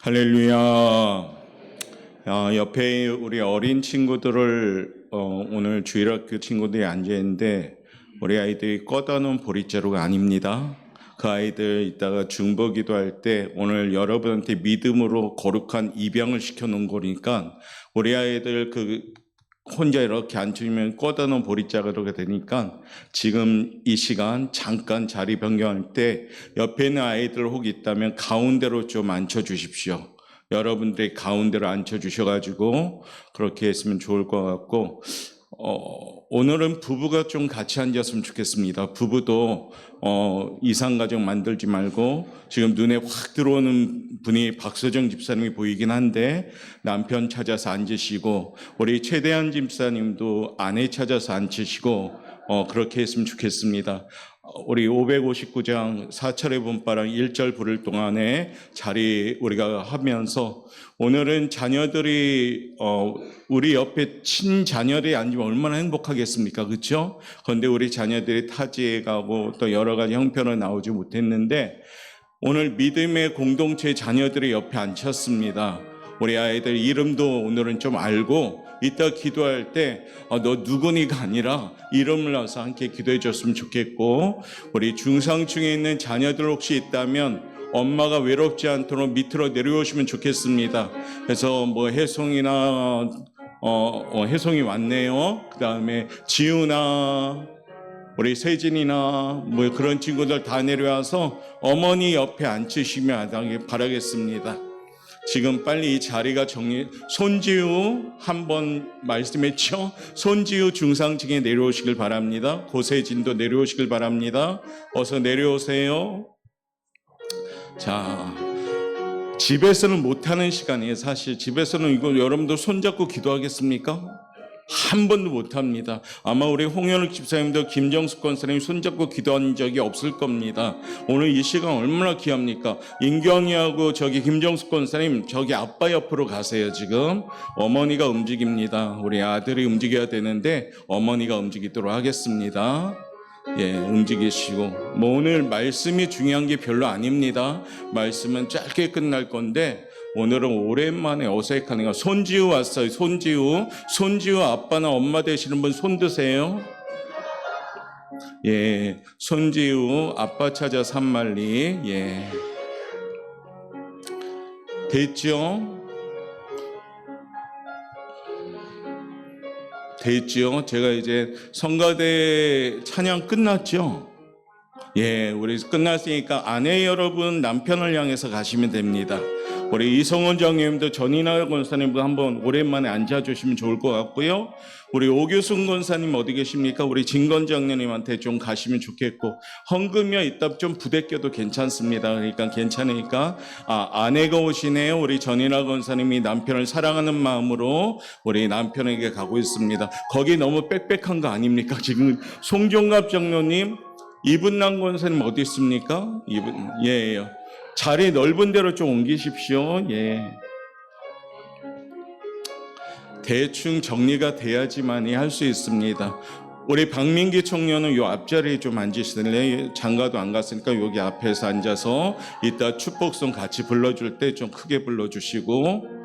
할렐루야. 아, 옆에 우리 어린 친구들을 어, 오늘 주일학교 친구들이 앉아 있는데 우리 아이들이 꺼다 놓은 보릿자루가 아닙니다. 그 아이들 이따가 중보기도 할 때 오늘 여러분한테 믿음으로 거룩한 입양을 시켜 놓은 거니까 우리 아이들 그 혼자 이렇게 앉으면 꺼다놓은 보릿자루가 되니까 지금 이 시간 잠깐 자리 변경할 때 옆에 있는 아이들 혹 있다면 가운데로 좀 앉혀 주십시오. 여러분들이 가운데로 앉혀 주셔가지고 그렇게 했으면 좋을 것 같고 어, 오늘은 부부가 좀 같이 앉았으면 좋겠습니다. 부부도 어, 이상 가정 만들지 말고 지금 눈에 확 들어오는 분이 박서정 집사님이 보이긴 한데 남편 찾아서 앉으시고 우리 최대한 집사님도 아내 찾아서 앉으시고 어, 그렇게 했으면 좋겠습니다. 어, 우리 559장 사철의 분바랑 1절 부를 동안에 자리 우리가 하면서 오늘은 자녀들이 어, 우리 옆에 친자녀들이 앉으면 얼마나 행복하겠습니까? 그렇죠? 그런데 우리 자녀들이 타지에 가고 또 여러 가지 형편으로 나오지 못했는데 오늘 믿음의 공동체 자녀들이 옆에 앉혔습니다. 우리 아이들 이름도 오늘은 좀 알고 이따 기도할 때 너 누구니가 아니라 이름을 넣어서 함께 기도해 줬으면 좋겠고 우리 중상층에 있는 자녀들 혹시 있다면 엄마가 외롭지 않도록 밑으로 내려오시면 좋겠습니다. 그래서 뭐 혜송이나 어, 어, 혜송이 왔네요. 그 다음에 지우나 우리 세진이나 뭐 그런 친구들 다 내려와서 어머니 옆에 앉히시면 바라겠습니다. 지금 빨리 이 자리가 정리, 손지우 한번 말씀했죠? 손지우 중상층에 내려오시길 바랍니다. 고세진도 내려오시길 바랍니다. 어서 내려오세요. 자, 집에서는 못하는 시간이에요. 사실 집에서는 이거 여러분들 손잡고 기도하겠습니까? 한 번도 못합니다. 아마 우리 홍현욱 집사님도 김정숙 권사님 손잡고 기도한 적이 없을 겁니다. 오늘 이 시간 얼마나 귀합니까? 인경이하고 저기 김정숙 권사님 저기 아빠 옆으로 가세요 지금. 어머니가 움직입니다. 우리 아들이 움직여야 되는데 어머니가 움직이도록 하겠습니다. 예, 움직이시고 뭐 오늘 말씀이 중요한 게 별로 아닙니다. 말씀은 짧게 끝날 건데 오늘은 오랜만에 어색하네요. 거 손지우 왔어요. 손지우. 손지우 아빠나 엄마 되시는 분 손 드세요. 예, 손지우 아빠 찾아 산말리. 예. 됐죠? 됐죠? 제가 이제 성가대 찬양 끝났죠? 예, 우리 끝났으니까 아내 여러분 남편을 향해서 가시면 됩니다. 우리 이성원 장님도 전인하 권사님도 한번 오랜만에 앉아주시면 좋을 것 같고요. 우리 오교순 권사님 어디 계십니까? 우리 진건 장님한테 좀 가시면 좋겠고 헌금이요 이따 좀 부대껴도 괜찮습니다. 그러니까 괜찮으니까 아 아내가 오시네요. 우리 전인하 권사님이 남편을 사랑하는 마음으로 우리 남편에게 가고 있습니다. 거기 너무 빽빽한 거 아닙니까? 지금 송종갑 장로님 이분남 권사님 어디 있습니까? 이분 예. 예. 자리 넓은 데로 좀 옮기십시오. 예. 대충 정리가 돼야지만이 할 수 있습니다. 우리 박민기 청년은 요 앞자리에 좀 앉으시길래 장가도 안 갔으니까 여기 앞에서 앉아서 이따 축복송 같이 불러줄 때 좀 크게 불러주시고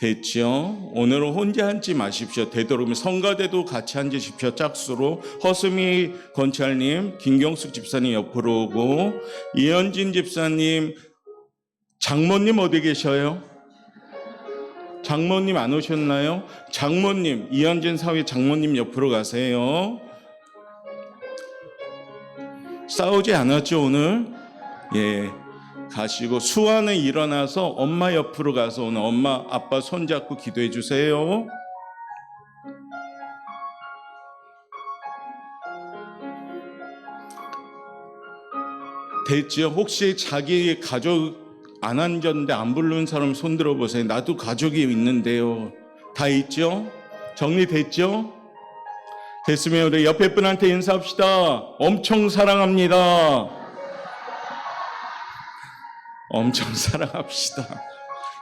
됐죠? 오늘은 혼자 앉지 마십시오. 되도록이면 성가대도 같이 앉으십시오. 짝수로 허수미 건찰님, 김경숙 집사님 옆으로 오고 이현진 집사님, 장모님 어디 계셔요? 장모님 안 오셨나요? 장모님, 이현진 사위 장모님 옆으로 가세요. 싸우지 않았죠, 오늘? 예. 가시고 수완에 일어나서 엄마 옆으로 가서 오늘 엄마 아빠 손잡고 기도해 주세요. 됐죠? 혹시 자기 가족 안 앉았는데 안 부르는 사람 손 들어보세요. 나도 가족이 있는데요. 다 있죠? 정리됐죠? 됐으면 우리 옆에 분한테 인사합시다. 엄청 사랑합니다. 엄청 사랑합시다.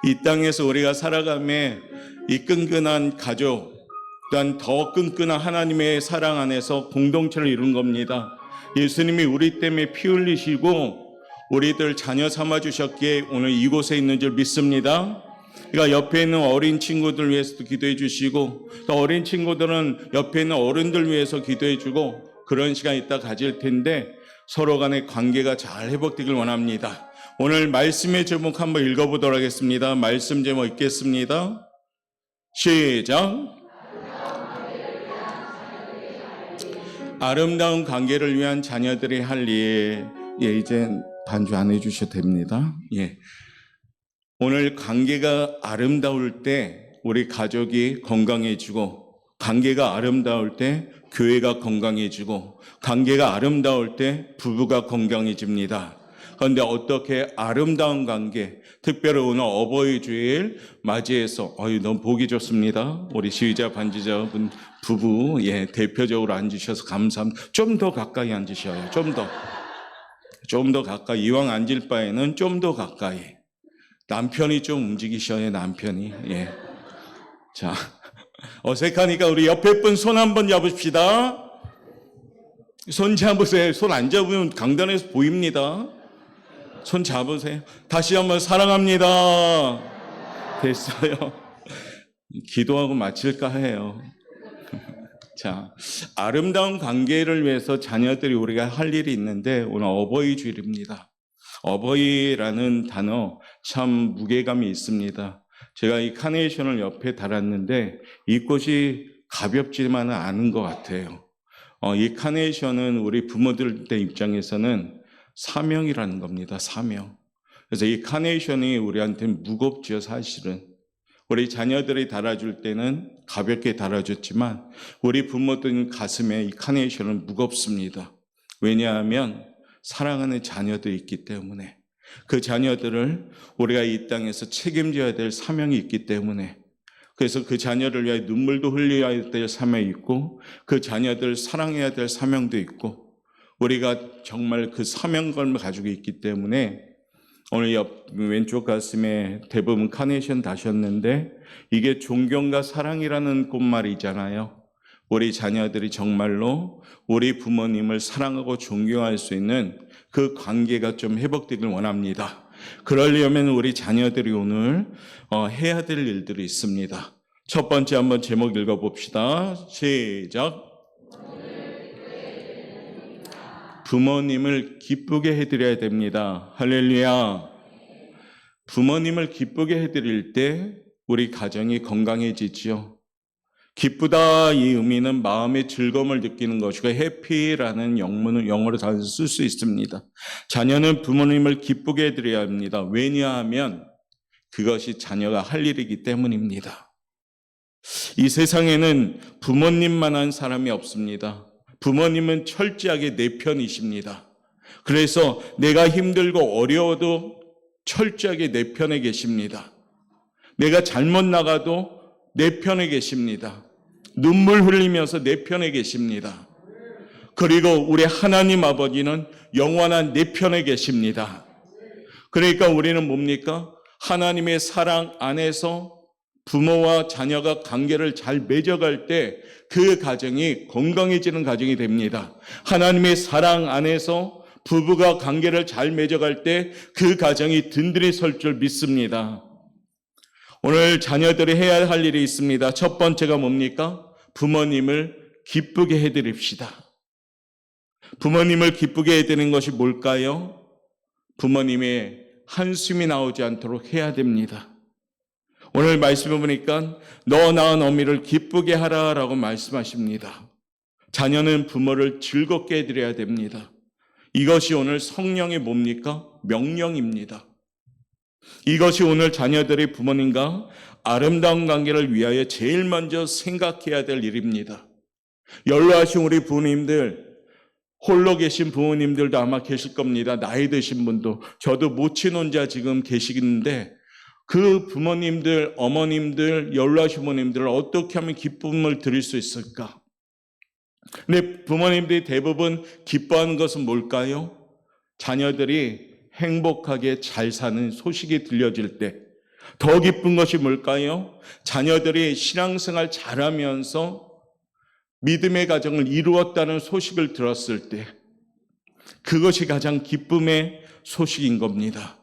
이 땅에서 우리가 살아감에 이 끈끈한 가족, 또한 더 끈끈한 하나님의 사랑 안에서 공동체를 이룬 겁니다. 예수님이 우리 때문에 피 흘리시고 우리들 자녀 삼아 주셨기에 오늘 이곳에 있는 줄 믿습니다. 그러니까 옆에 있는 어린 친구들 위해서도 기도해 주시고 또 어린 친구들은 옆에 있는 어른들 위해서 기도해 주고 그런 시간 이따 가질 텐데 서로 간의 관계가 잘 회복되길 원합니다. 오늘 말씀의 제목 한번 읽어보도록 하겠습니다. 말씀 제목 읽겠습니다. 시작. 아름다운 관계를 위한 자녀들이 할 일. 예, 이제 반주 안 해주셔도 됩니다. 예. 오늘 관계가 아름다울 때 우리 가족이 건강해지고, 관계가 아름다울 때 교회가 건강해지고, 관계가 아름다울 때 부부가 건강해집니다. 그런데 어떻게 아름다운 관계, 특별히 오늘 어버이 주일 맞이해서, 어유 너무 보기 좋습니다. 우리 시위자 반지자분 부부, 예, 대표적으로 앉으셔서 감사합니다. 좀 더 가까이 앉으셔요. 좀 더. 좀 더 가까이. 이왕 앉을 바에는 좀 더 가까이. 남편이 좀 움직이셔요, 남편이. 예. 자, 어색하니까 우리 옆에 분 손 한번 잡읍시다. 손 잡으세요. 손 안 잡으면 강단에서 보입니다. 손 잡으세요. 다시 한번 사랑합니다. 됐어요. 기도하고 마칠까 해요. 자, 아름다운 관계를 위해서 자녀들이 우리가 할 일이 있는데 오늘 어버이 주일입니다. 어버이라는 단어 참 무게감이 있습니다. 제가 이 카네이션을 옆에 달았는데 이 꽃이 가볍지만은 않은 것 같아요. 어, 이 카네이션은 우리 부모들 때 입장에서는 사명이라는 겁니다. 사명. 그래서 이 카네이션이 우리한테 무겁지요, 사실은. 우리 자녀들이 달아줄 때는 가볍게 달아줬지만 우리 부모들 가슴에 이 카네이션은 무겁습니다. 왜냐하면 사랑하는 자녀들이 있기 때문에 그 자녀들을 우리가 이 땅에서 책임져야 될 사명이 있기 때문에 그래서 그 자녀를 위해 눈물도 흘려야 될 사명이 있고 그 자녀들 사랑해야 될 사명도 있고 우리가 정말 그 사명감을 가지고 있기 때문에 오늘 옆 왼쪽 가슴에 대부분 카네이션 다셨는데 이게 존경과 사랑이라는 꽃말이잖아요. 우리 자녀들이 정말로 우리 부모님을 사랑하고 존경할 수 있는 그 관계가 좀 회복되길 원합니다. 그러려면 우리 자녀들이 오늘 어, 해야 될 일들이 있습니다. 첫 번째 한번 제목 읽어봅시다. 시작. 부모님을 기쁘게 해드려야 됩니다. 할렐루야. 부모님을 기쁘게 해드릴 때 우리 가정이 건강해지지요. 기쁘다 이 의미는 마음의 즐거움을 느끼는 것이고 해피라는 영문을 영어로 다 쓸 수 있습니다. 자녀는 부모님을 기쁘게 해드려야 합니다. 왜냐하면 그것이 자녀가 할 일이기 때문입니다. 이 세상에는 부모님만한 사람이 없습니다. 부모님은 철저하게 내 편이십니다. 그래서 내가 힘들고 어려워도 철저하게 내 편에 계십니다. 내가 잘못 나가도 내 편에 계십니다. 눈물 흘리면서 내 편에 계십니다. 그리고 우리 하나님 아버지는 영원한 내 편에 계십니다. 그러니까 우리는 뭡니까? 하나님의 사랑 안에서 부모와 자녀가 관계를 잘 맺어갈 때 그 가정이 건강해지는 가정이 됩니다. 하나님의 사랑 안에서 부부가 관계를 잘 맺어갈 때 그 가정이 든든히 설 줄 믿습니다. 오늘 자녀들이 해야 할 일이 있습니다. 첫 번째가 뭡니까? 부모님을 기쁘게 해드립시다. 부모님을 기쁘게 해드리는 것이 뭘까요? 부모님의 한숨이 나오지 않도록 해야 됩니다. 오늘 말씀을 보니까 너 낳은 어미를 기쁘게 하라라고 말씀하십니다. 자녀는 부모를 즐겁게 해드려야 됩니다. 이것이 오늘 성령의 뭡니까? 명령입니다. 이것이 오늘 자녀들이 부모님과 아름다운 관계를 위하여 제일 먼저 생각해야 될 일입니다. 연로하신 우리 부모님들, 홀로 계신 부모님들도 아마 계실 겁니다. 나이 드신 분도. 저도 모친 혼자 지금 계시는데 그 부모님들, 어머님들, 연로하신 부모님들을 어떻게 하면 기쁨을 드릴 수 있을까? 근데 부모님들이 대부분 기뻐하는 것은 뭘까요? 자녀들이 행복하게 잘 사는 소식이 들려질 때, 더 기쁜 것이 뭘까요? 자녀들이 신앙생활 잘하면서 믿음의 가정을 이루었다는 소식을 들었을 때, 그것이 가장 기쁨의 소식인 겁니다.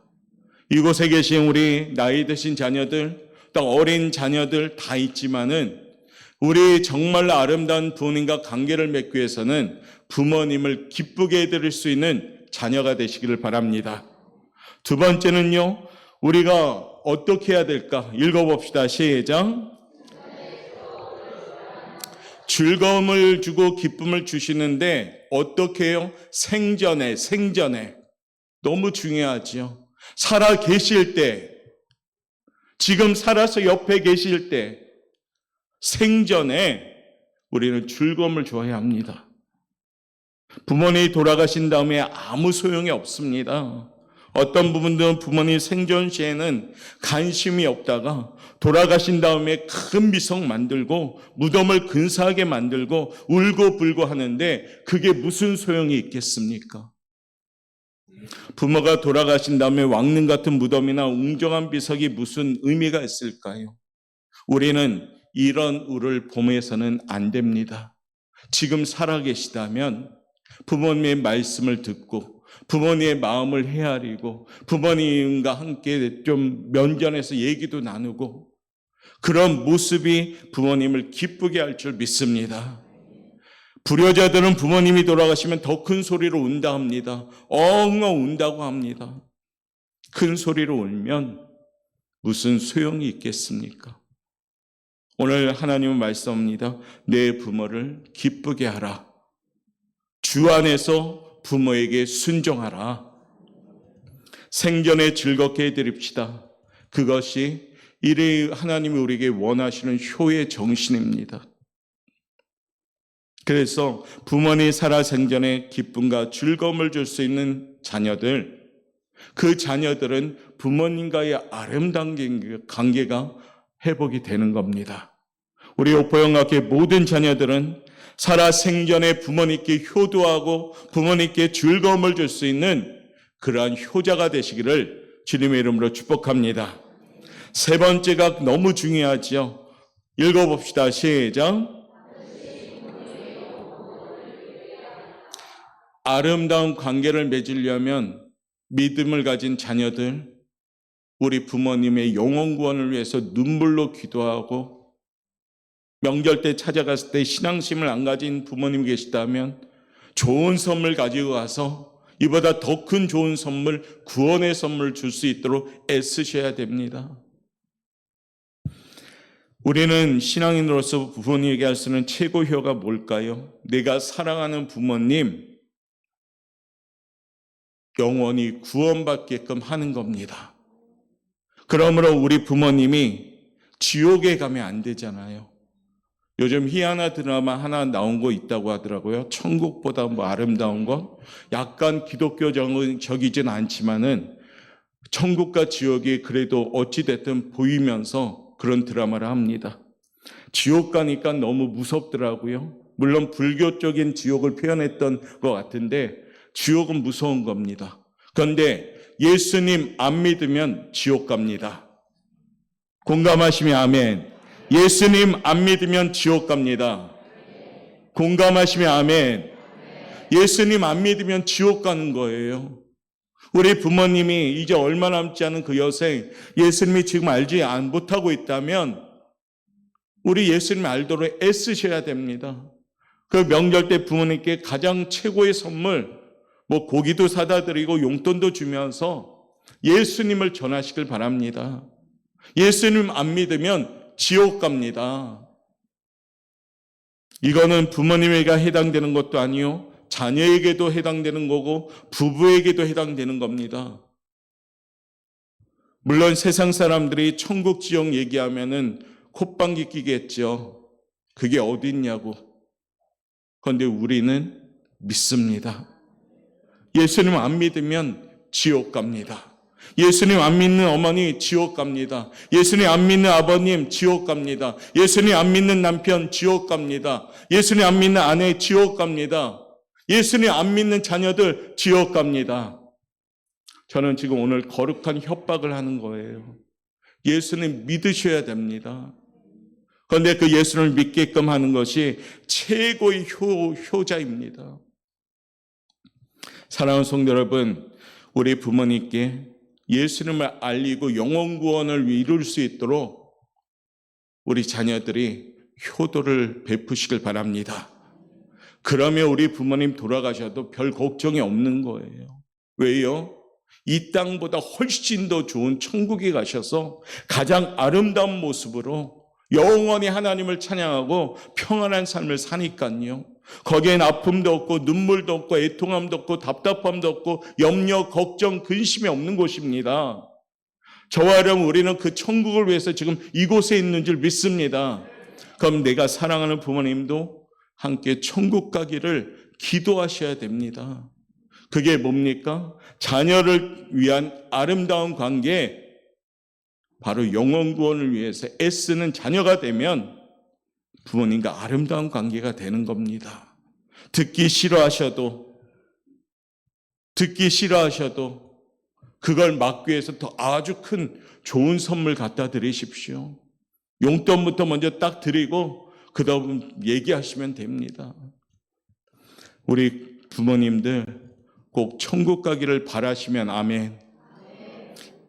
이곳에 계신 우리 나이 드신 자녀들, 또 어린 자녀들 다 있지만은 우리 정말 아름다운 부모님과 관계를 맺기 위해서는 부모님을 기쁘게 해드릴 수 있는 자녀가 되시기를 바랍니다. 두 번째는요, 우리가 어떻게 해야 될까? 읽어봅시다. 시작. 즐거움을 주고 기쁨을 주시는데 어떻게 해요? 생전에, 생전에. 너무 중요하지요. 살아 계실 때, 지금 살아서 옆에 계실 때, 생전에 우리는 즐거움을 줘야 합니다. 부모님이 돌아가신 다음에 아무 소용이 없습니다. 어떤 부분들은 부모님 생전 시에는 관심이 없다가 돌아가신 다음에 큰 미성 만들고 무덤을 근사하게 만들고 울고 불고 하는데 그게 무슨 소용이 있겠습니까? 부모가 돌아가신 다음에 왕릉 같은 무덤이나 웅장한 비석이 무슨 의미가 있을까요? 우리는 이런 우를 봄에서는 안 됩니다. 지금 살아계시다면 부모님의 말씀을 듣고 부모님의 마음을 헤아리고 부모님과 함께 좀 면전에서 얘기도 나누고 그런 모습이 부모님을 기쁘게 할 줄 믿습니다. 불효자들은 부모님이 돌아가시면 더 큰 소리로 운다 합니다. 엉엉 운다고 합니다. 큰 소리로 울면 무슨 소용이 있겠습니까? 오늘 하나님은 말씀합니다. 내 부모를 기쁘게 하라. 주 안에서 부모에게 순종하라. 생전에 즐겁게 해드립시다. 그것이 이래 하나님이 우리에게 원하시는 효의 정신입니다. 그래서 부모님 살아 생전에 기쁨과 즐거움을 줄 수 있는 자녀들, 그 자녀들은 부모님과의 아름다운 관계가 회복이 되는 겁니다. 우리 오포영학교 모든 자녀들은 살아 생전에 부모님께 효도하고 부모님께 즐거움을 줄 수 있는 그러한 효자가 되시기를 주님의 이름으로 축복합니다. 세 번째가 너무 중요하지요. 읽어봅시다. 시작. 아름다운 관계를 맺으려면 믿음을 가진 자녀들, 우리 부모님의 영혼 구원을 위해서 눈물로 기도하고 명절 때 찾아갔을 때 신앙심을 안 가진 부모님 계시다면 좋은 선물 가지고 가서 이보다 더 큰 좋은 선물, 구원의 선물 줄 수 있도록 애쓰셔야 됩니다. 우리는 신앙인으로서 부모님에게 할 수 있는 최고 효가 뭘까요? 내가 사랑하는 부모님 영원히 구원받게끔 하는 겁니다. 그러므로 우리 부모님이 지옥에 가면 안 되잖아요. 요즘 희한한 드라마 하나 나온 거 있다고 하더라고요. 천국보다 뭐 아름다운 것. 약간 기독교적이진 않지만은 천국과 지옥이 그래도 어찌됐든 보이면서 그런 드라마를 합니다. 지옥 가니까 너무 무섭더라고요. 물론 불교적인 지옥을 표현했던 것 같은데 지옥은 무서운 겁니다. 그런데 예수님 안 믿으면 지옥 갑니다. 공감하시면 아멘. 예수님 안 믿으면 지옥 갑니다. 공감하시면 아멘. 예수님 안 믿으면 지옥 가는 거예요. 우리 부모님이 이제 얼마 남지 않은 그 여생 예수님이 지금 알지 못하고 있다면 우리 예수님 알도록 애쓰셔야 됩니다. 그 명절 때 부모님께 가장 최고의 선물 뭐 고기도 사다 드리고 용돈도 주면서 예수님을 전하시길 바랍니다. 예수님 안 믿으면 지옥 갑니다. 이거는 부모님에게 해당되는 것도 아니요. 자녀에게도 해당되는 거고 부부에게도 해당되는 겁니다. 물론 세상 사람들이 천국 지옥 얘기하면은 콧방귀 끼겠죠. 그게 어디 있냐고. 그런데 우리는 믿습니다. 예수님 안 믿으면 지옥 갑니다. 예수님 안 믿는 어머니 지옥 갑니다. 예수님 안 믿는 아버님 지옥 갑니다. 예수님 안 믿는 남편 지옥 갑니다. 예수님 안 믿는 아내 지옥 갑니다. 예수님 안 믿는 자녀들 지옥 갑니다. 저는 지금 오늘 거룩한 협박을 하는 거예요. 예수님 믿으셔야 됩니다. 그런데 그 예수를 믿게끔 하는 것이 최고의 효, 효자입니다. 사랑하는 성도 여러분, 우리 부모님께 예수님을 알리고 영원 구원을 이룰 수 있도록 우리 자녀들이 효도를 베푸시길 바랍니다. 그러면 우리 부모님 돌아가셔도 별 걱정이 없는 거예요. 왜요? 이 땅보다 훨씬 더 좋은 천국에 가셔서 가장 아름다운 모습으로 영원히 하나님을 찬양하고 평안한 삶을 사니까요. 거기엔 아픔도 없고 눈물도 없고 애통함도 없고 답답함도 없고 염려, 걱정, 근심이 없는 곳입니다. 저와 여러분 우리는 그 천국을 위해서 지금 이곳에 있는 줄 믿습니다. 그럼 내가 사랑하는 부모님도 함께 천국 가기를 기도하셔야 됩니다. 그게 뭡니까? 자녀를 위한 아름다운 관계, 바로 영원 구원을 위해서 애쓰는 자녀가 되면 부모님과 아름다운 관계가 되는 겁니다. 듣기 싫어하셔도, 듣기 싫어하셔도 그걸 막기 위해서 더 아주 큰 좋은 선물 갖다 드리십시오. 용돈부터 먼저 딱 드리고 그 다음 얘기하시면 됩니다. 우리 부모님들 꼭 천국 가기를 바라시면 아멘.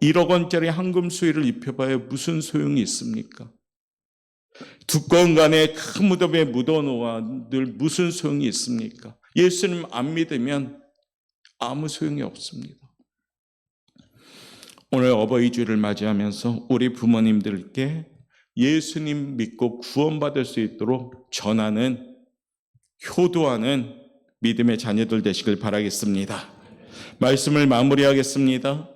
1억 원짜리 황금 수의를 입혀봐야 무슨 소용이 있습니까? 두꺼운 간에 큰 무덤에 묻어놓아 늘 무슨 소용이 있습니까? 예수님 안 믿으면 아무 소용이 없습니다. 오늘 어버이 주를 맞이하면서 우리 부모님들께 예수님 믿고 구원받을 수 있도록 전하는 효도하는 믿음의 자녀들 되시길 바라겠습니다. 말씀을 마무리하겠습니다.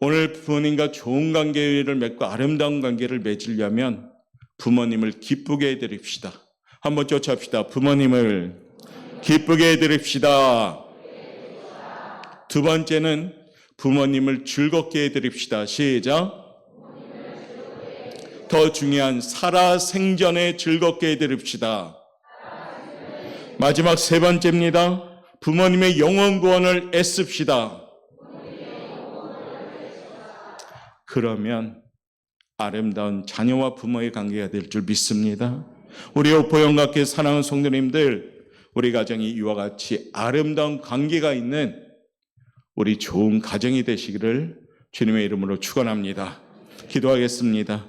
오늘 부모님과 좋은 관계를 맺고 아름다운 관계를 맺으려면 부모님을 기쁘게 해드립시다. 한번 쫓아합시다. 부모님을 기쁘게 해드립시다. 두 번째는 부모님을 즐겁게 해드립시다. 시작. 더 중요한 살아 생전에 즐겁게 해드립시다. 마지막 세 번째입니다. 부모님의 영원 구원을 애씁시다. 그러면 아름다운 자녀와 부모의 관계가 될 줄 믿습니다. 우리 오포영각교 사랑하는 성도님들, 우리 가정이 이와 같이 아름다운 관계가 있는 우리 좋은 가정이 되시기를 주님의 이름으로 축원합니다. 기도하겠습니다.